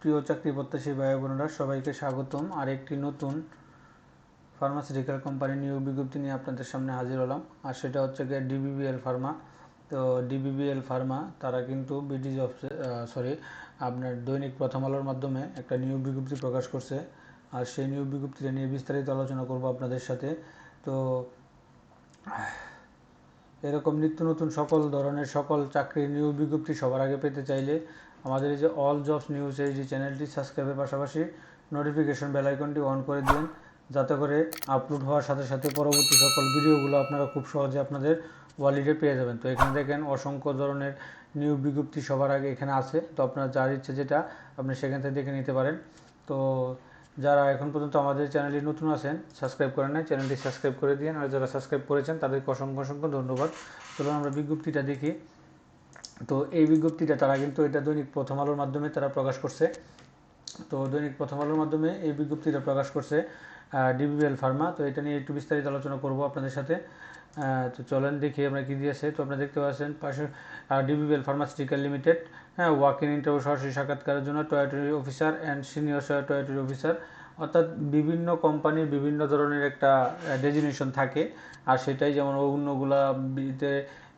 প্রিয় চাকরি প্রত্যাশী ভাই বোনেরা, সবাইকে স্বাগতম। আর একটি নতুন ফার্মাসিউটিক্যাল কোম্পানি নিয়োগ বিজ্ঞপ্তি নিয়ে আপনাদের সামনে হাজির হলাম। আর সেটা হচ্ছে গিয়ে ডিবিবিএল ফার্মা তো ডিবিবিএল ফার্মা তারা কিন্তু বিডি জব সরি আপনার দৈনিক প্রথম আলোর মাধ্যমে একটা নিয়োগ বিজ্ঞপ্তি প্রকাশ করছে। আর সেই নিয়োগ বিজ্ঞপ্তিটা নিয়ে বিস্তারিত আলোচনা করব আপনাদের সাথে। তো, এরকম নিত্য নতুন সকল ধরনের সকল চাকরির নিয়োগ বিজ্ঞপ্তি সবার আগে পেতে চাইলে আমাদের এই যে অল জবস নিউজ এই যে চ্যানেলটি সাবস্ক্রাইবের পাশাপাশি নোটিফিকেশন বেল আইকনটি অন করে দিন, যাতে করে আপলোড হওয়ার সাথে সাথে পরবর্তী সকল ভিডিওগুলো আপনারা খুব সহজে আপনাদের ওয়ালিডে পেয়ে যাবেন। তো এখানে দেখেন অসংখ্য ধরনের নিউ বিজ্ঞপ্তি সবার আগে এখানে আছে। তো আপনার যার ইচ্ছে যেটা, আপনি সেখান থেকে দেখে নিতে পারেন। তো যারা এখন পর্যন্ত আমাদের চ্যানেলটি নতুন আছেন সাবস্ক্রাইব করেন নাই চ্যানেলটি সাবস্ক্রাইব করে দিন। আর যারা সাবস্ক্রাইব করেছেন, তাদেরকে অসংখ্য অসংখ্য ধন্যবাদ। চলুন আমরা বিজ্ঞপ্তিটা দেখি। তো এই বিজ্ঞপ্তিটা তারা কিন্তু এটা দৈনিক প্রথম আলোর মাধ্যমে তারা প্রকাশ করছে। তো দৈনিক প্রথম আলোর মাধ্যমে এই বিজ্ঞপ্তিটা প্রকাশ করছে ডিবিবিএল ফার্মা। তো এটা নিয়ে একটু বিস্তারিত আলোচনা করব আপনাদের সাথে। তো চলেন দেখি আমরা কী দিয়েছে তো আপনারা দেখতে পাচ্ছেন পাশে ডিবিবিএল ফার্মাসিউটিক্যাল লিমিটেড হ্যাঁ ওয়াক ইন ইন্টারভিউ সরাসরি সাক্ষাৎকারের জন্য territory officer and senior territory officer অর্থাৎ বিভিন্ন কোম্পানির বিভিন্ন ধরনের একটা ডেজিনেশন থাকে। আর সেটাই যেমন অন্যগুলা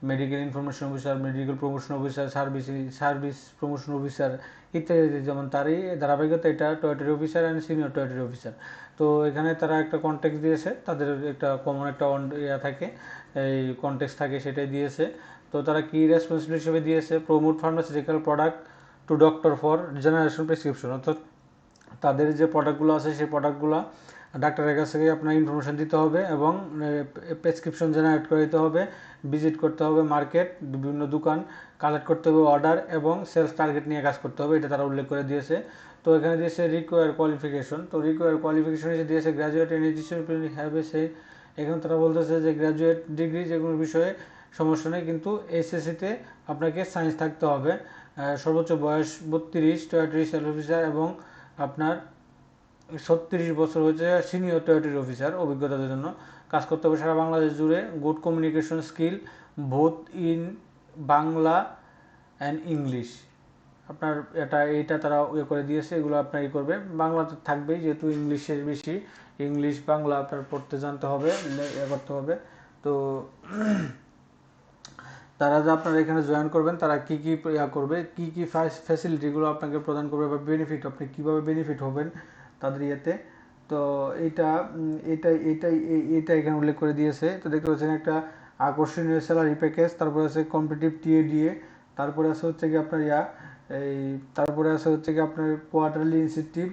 medical information officer medical promotion officer service service promotion officer ইত্যাদি যেমন তারই ধারাবাহিকতা এটা territory officer and senior territory officer তো এখানে তারা একটা কন্টেক্ট দিয়েছে, তাদের একটা কমন একটা ইয়া থাকে, এই কন্টেক্স থাকে সেটাই দিয়েছে। তো তারা কী রেসপন্সিবিলিটি হিসেবে দিয়েছে? Promote pharmaceutical product to doctor for generation prescription অর্থাৎ তাদের যে প্রোডাক্টগুলো আছে, সেই প্রোডাক্টগুলো ডাক্তারের কাছ আপনার ইনফরমেশন দিতে হবে এবং প্রেসক্রিপশন জেনারেট করে দিতে হবে ভিজিট করতে হবে মার্কেট বিভিন্ন দোকান কালেক্ট করতে হবে অর্ডার এবং সেলস টার্গেট নিয়ে কাজ করতে হবে, এটা তারা উল্লেখ করে দিয়েছে। তো এখানে দিয়েছে রিকোয়ার কোয়ালিফিকেশন তো রিকোয়ার কোয়ালিফিকেশন হিসেবে দিয়েছে গ্র্যাজুয়েট ইন এডুকেশন হ্যাভ সেই, এখানে তারা বলতেছে যে গ্র্যাজুয়েট ডিগ্রি যে কোনো বিষয়ে সমস্যা নেই, কিন্তু এসএসসিতে আপনাকে সায়েন্স থাকতে হবে। সর্বোচ্চ বয়স বত্রিশ টয়েটরি সেল অফিসার এবং আপনার ছত্রিশ বছর হচ্ছে সিনিয়র টেরিটরি অফিসার অভিজ্ঞতার জন্য। কাজ করতে হবে সারা বাংলাদেশ জুড়ে। Good communication skill both in Bangla and English আপনার এটা, এইটা তারা ইয়ে করে দিয়েছে, এগুলো আপনার ই করবে। বাংলা তো থাকবেই, যেহেতু ইংলিশের বেশি। ইংলিশ বাংলা আপনার পড়তে জানতে হবে ইয়ে করতে হবে। তো তারা যে আপনারা এখানে জয়েন করবেন, তারা কি কি ইয়া করবে, কি কি ফ্যাসিলিটিগুলো আপনাকে প্রদান করবে বা বেনিফিট আপনি কীভাবে বেনিফিট হবেন তাদের ইয়েতে। তো এটা এইটা এইটাই এই- এখানে উল্লেখ করে দিয়েছে। তো দেখতে পাচ্ছেন একটা আকর্ষণীয় স্যালারি প্যাকেজ তারপরে আছে কম্পিটিভ টিএডিএ তারপরে আছে হচ্ছে কি আপনার ইয়া, এই, তারপরে আছে হচ্ছে কি আপনার কোয়ার্টারলি ইনসেন্টিভ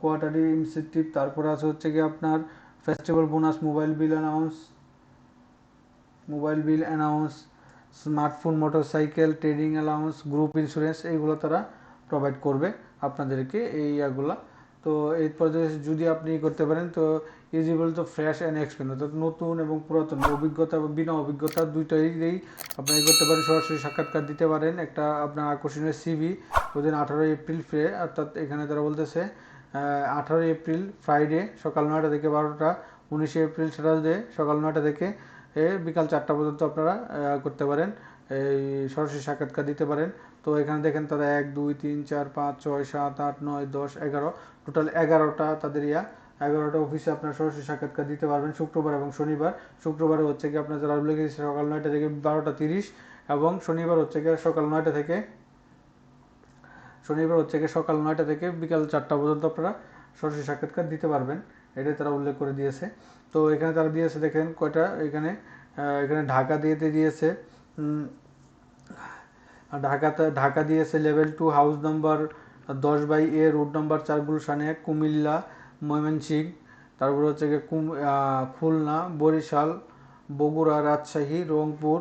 কোয়ার্টারলি ইনসেন্টিভ তারপরে আছে হচ্ছে কি আপনার festival bonus mobile bill announce mobile bill announce smartphone motorcycle trading allowance group insurance এইগুলো তারা প্রোভাইড করবে আপনাদেরকে, এই ইয়াগুলা। তো এরপর যে- যদি আপনি করতে পারেন, তো ইজিবল তো ফ্রেশ অ্যান্ড এক্সপেন্স অর্থাৎ নতুন এবং পুরাতন, অভিজ্ঞতা বা বিনা অভিজ্ঞতা দুইটাই আপনি করতে পারেন। সরাসরি সাক্ষাৎকার দিতে পারেন একটা আপনার আকর্ষণীয় সিভি ওদিন আঠারোই এপ্রিল ফ্রে অর্থাৎ এখানে তারা বলতেছে আঠারোই এপ্রিল ফ্রাইডে সকাল নয়টা থেকে বারোটা, উনিশে এপ্রিল স্যাটারডে সকাল নয়টা থেকে বিকাল চারটা পর্যন্ত আপনারা করতে পারেন। এই সরাসরি সাক্ষাৎকার দিতে পারেন। তো এখানে দেখেন তারা এক, দুই, তিন, চার, পাঁচ, ছয়, সাত, আট, নয়, দশ, এগারো। টোটাল এগারোটা তাদের ইয়া। এগারোটা অফিসে আপনার সরাসরি সাক্ষাৎকার দিতে পারবেন শুক্রবার এবং শনিবার। শুক্রবারে হচ্ছে কি আপনার যারা দিয়েছে সকাল নয়টা থেকে বারোটা তিরিশ এবং শনিবার হচ্ছে কি সকাল নয়টা থেকে শনিবার হচ্ছে কি সকাল নয়টা থেকে বিকাল চারটা পর্যন্ত আপনারা সরাসরি সাক্ষাৎকার দিতে পারবেন। এটাই তারা উল্লেখ করে দিয়েছে। তো এখানে তারা দিয়েছে দেখেন কয়টা? এখানে এখানে ঢাকা দিয়েতে দিয়েছে। ঢাকাতে, ঢাকা দিয়েছে লেভেল টু হাউস নাম্বার দশ বাই এ রোড নাম্বার চার গুলশানে, কুমিল্লা ময়মনসিংহ তারপর হচ্ছে গিয়ে কুম খুলনা, বরিশাল, বগুড়া, রাজশাহী, রংপুর,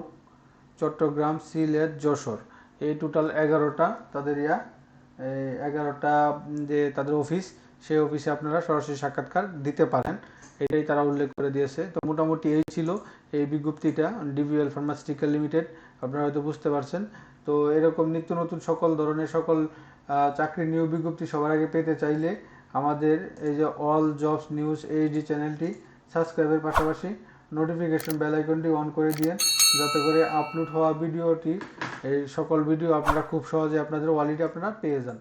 চট্টগ্রাম, সিলেট, যশোর। এই টোটাল এগারোটা তাদের ইয়া এগারোটা যে তাদের অফিস সেই অফিসে আপনারা সরাসরি সাক্ষাৎকার দিতে পারেন। এটাই তারা উল্লেখ করে দিয়েছে। তো মোটামুটি এই ছিল এই বিজ্ঞপ্তিটা ডিবিএল ফার্মাসিউটিক্যাল লিমিটেড আপনারা হয়তো বুঝতে পারছেন। তো এরকম নিত্য নতুন সকল ধরনের সকল চাকরি চাকরির নিয়োগ বিজ্ঞপ্তি সবার আগে পেতে চাইলে আমাদের এই যে অল জবস নিউজ এইচডি চ্যানেলটি সাবস্ক্রাইবের পাশাপাশি নোটিফিকেশন বেল আইকনটি অন করে দিয়ে যাতে করে আপলোড হওয়া ভিডিওটি, এই সকল ভিডিও আপনারা খুব সহজে আপনাদের ওয়ালেটে আপনারা পেয়ে যান।